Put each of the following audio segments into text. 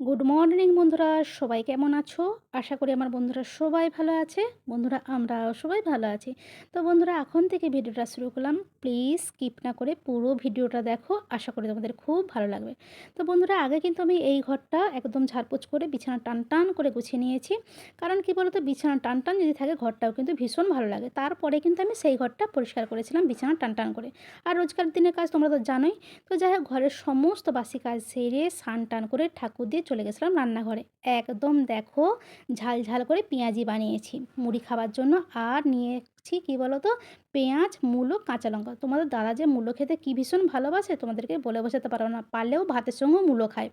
Good morning বন্ধুরা। সবাই কেমন আছো? আশা করি আমার বন্ধুরা সবাই ভালো আছে। বন্ধুরা, আমরাও সবাই ভালো আছি। তো বন্ধুরা, এখন থেকে ভিডিওটা শুরু করলাম। প্লিজ স্কিপ না করে পুরো ভিডিওটা দেখো। আশা করি তোমাদের খুব ভালো লাগবে। তো বন্ধুরা, আগে কিন্তু আমি এই ঘরটা একদম ঝাড়পোছ করে বিছানা টান টান করে গুছিয়ে নিয়েছি। কারণ কি বলতো, বিছানা টান টান যদি থাকে, ঘরটাও কিন্তু ভীষণ ভালো লাগে। তারপরে কিন্তু আমি সেই ঘরটা পরিষ্কার করেছিলাম বিছানা টান টান করে। আর রোজকার দিনের কাজ তোমরা তো জানোই। তো যাই হোক, ঘরের সমস্ত বাসি কাজ সেরে স্নান টান করে ঠাকুর দিয়ে চলে গেছিলাম রান্নাঘরে। একদম দেখো ঝাল ঝাল করে পেঁয়াজি বানিয়েছি। মুড়ি খাবার জন্য আর নিয়েছি কী বলো তো পেঁয়াজ, মূলো, কাঁচা লঙ্কা। তোমাদের দাদা যে মূলো খেতে কী ভীষণ ভালোবাসে তোমাদেরকে বলে বোঝাতে পারো না। পারলেও ভাতের সঙ্গেও মূলো খায়।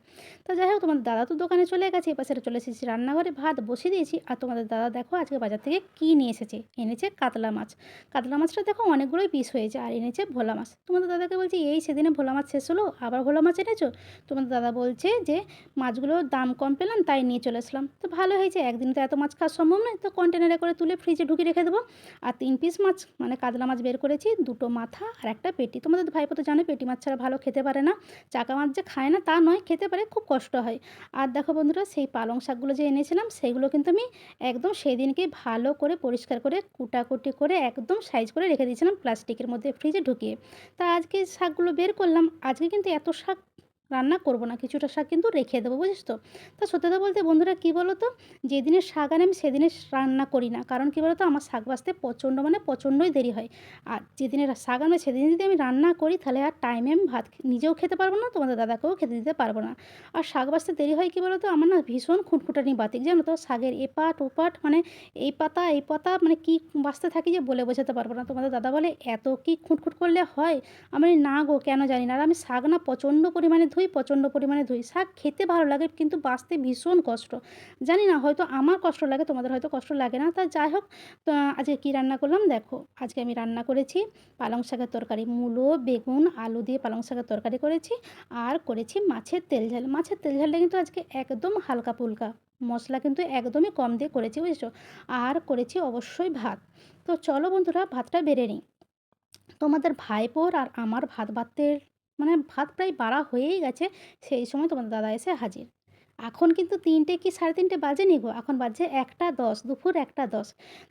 তো যাই হোক, তোমাদের দাদা তো দোকানে চলে গেছে এপাশে চলে এসেছি রান্নাঘরে। ভাত বসিয়ে দিয়েছি। আর তোমাদের দাদা দেখো আজকে বাজার থেকে কী নিয়ে এসেছে? এনেছে কাতলা মাছ। কাতলা মাছটা দেখো অনেকগুলোই পিস হয়েছে আর এনেছে ভোলা মাছ। তোমাদের দাদাকে বলছি, এই সেদিনে ভোলা মাছ শেষ হলো? আবার ভোলা মাছ এনেছো? তোমাদের দাদা বলছে যে, মাছগুলোর দাম কম পেলাম, তাই নিয়ে চলে আসলাম তো ভালো হয়েছে। একদিন তো এত মাছ খাওয়া সম্ভব নয়। তো কন্টেনারে করে তুলে ফ্রিজে ঢুকিয়ে রেখে দেবো। আর তিন পিস মাছ মানে কাতলা মাছ বের করেছি, দুটো মাথা আর একটা পেটি। তোমাদের ভাইপো তো জানো, পেটি মাছ ছাড়া ভালো খেতে পারে না। চাকা মাছ যে খায় না, তা নয়, খেতে পারে, খুব কষ্ট হয়। আর দেখো বন্ধুরা, সেই পালং শাকগুলো যে এনেছিলাম সেইগুলো কিন্তু আমি একদম সেদিনকে ভালো করে পরিষ্কার করে, কুটাকুটি করে, একদম সাইজ করে রেখে দিয়েছিলাম প্লাস্টিকের মধ্যে ফ্রিজে ঢুকিয়ে। তা আজকে শাকগুলো বের করলাম, আজকে কিন্তু এত শাক রান্না করব না, কিছুটা শাক কিন্তু রেখে দেবো বুঝিস তো? তা সত্যি কথা বলতে বন্ধুরা কী বলো তো যেদিনে শাক আনে আমি সেদিনে রান্না করি না, কারণ কী বলো তো আমার শাক বাঁচতে প্রচণ্ড মানে প্রচণ্ডই দেরি হয়। আর যেদিনে শাক আনবে সেদিন যদি আমি রান্না করি তাহলে আর টাইমে আমি ভাত নিজেও খেতে পারব না, তোমাদের দাদাকেও খেতে দিতে পারব না। আর শাক বাঁচতে দেরি হয় কী বলো তো আমার না ভীষণ খুঁটখুটানি বাতিক জানো তো? শাকের এপাট ওপাট মানে এই পাতা এই পাতা মানে কী বাঁচতে থাকি যে বলে বোঝাতে পারব না। তোমাদের দাদা বলে, এত কি খুঁটখুট করলে হয়? আমি না গো, কেন জানি না। আর আমি শাক না প্রচণ্ড পরিমাণে ধুই প্রচণ্ড পরিমাণে ধুই শাক খেতে ভালো লাগে, কিন্তু বাঁচতে ভীষণ কষ্ট। জানি না, হয়তো আমার কষ্ট লাগে, তোমাদের হয়তো কষ্ট লাগে না। তা যাই হোক আজকে কী রান্না করলাম? দেখো, আজকে আমি রান্না করেছি পালং শাকের তরকারি, মূলো, বেগুন, আলু দিয়ে পালং শাকের তরকারি করেছি, আর করেছি মাছের তেল ঝাল। মাছের তেল ঝালটা কিন্তু আজকে একদম হালকা ফুলকা, মশলা কিন্তু একদমই কম দিয়ে করেছি, বুঝেছ? আর করেছি অবশ্যই ভাত। তো চলো বন্ধুরা, ভাতটা বেড়ে নিই। তোমাদের ভাইপোর আর আমার ভাত ভাতের মানে ভাত প্রায় বাড়া হয়েই গেছে সেই সময় তোমাদের দাদা এসে হাজির। এখন কিন্তু তিনটে কি সাড়ে তিনটে বাজেনি গো? এখন বাজে একটা দশ, দুপুর একটা দশ।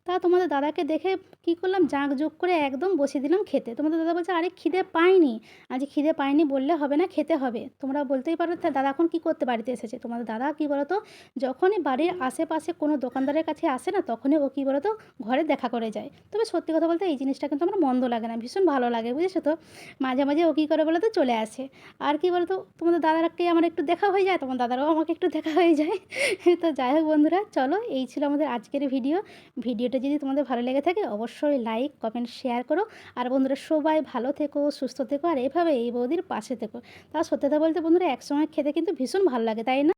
তা তোমাদের দাদাকে দেখে কি করলাম? জাঁক যোগ করে একদম বসিয়ে দিলাম খেতে। তোমাদের দাদা বলছে, আরে খিদে পাইনি। আজ খিদে পাইনি বললে হবে না, খেতে হবে। তোমরা বলতেই পারো দাদা এখন কী করতে বাড়িতে এসেছে? তোমাদের দাদা কী বলো তো যখনই বাড়ির আশেপাশে কোনো দোকানদারের কাছে আসে না, তখনই ও কী বলো তো ঘরে দেখা করে যায়। তবে সত্যি কথা বলতে এই জিনিসটা কিন্তু আমার মন্দ লাগে না, ভীষণ ভালো লাগে, বুঝেছ তো? মাঝে মাঝে ও কী করে বলো তো চলে আসে। আর কি বলো তো তোমাদের দাদারকে আমার একটু দেখা হয়ে যায় তোমার দাদারাও আমাকে একটু দেখা হয়ে যায়। তো যাই হোক বন্ধুরা, চলো এই ছিল আমাদের আজকের ভিডিও। ভিডিওটা যদি তোমাদের ভালো লেগে থাকে, অবশ্যই লাইক কমেন্ট শেয়ার করো। আর বন্ধুরা, সবাই ভালো থেকো, সুস্থ থেকো, আর এভাবে এই বৌদির পাশে থেকো। তা সত্যতা বলতে বন্ধুরা, একসময় খেতে কিন্তু ভীষণ ভালো লাগে, তাই না?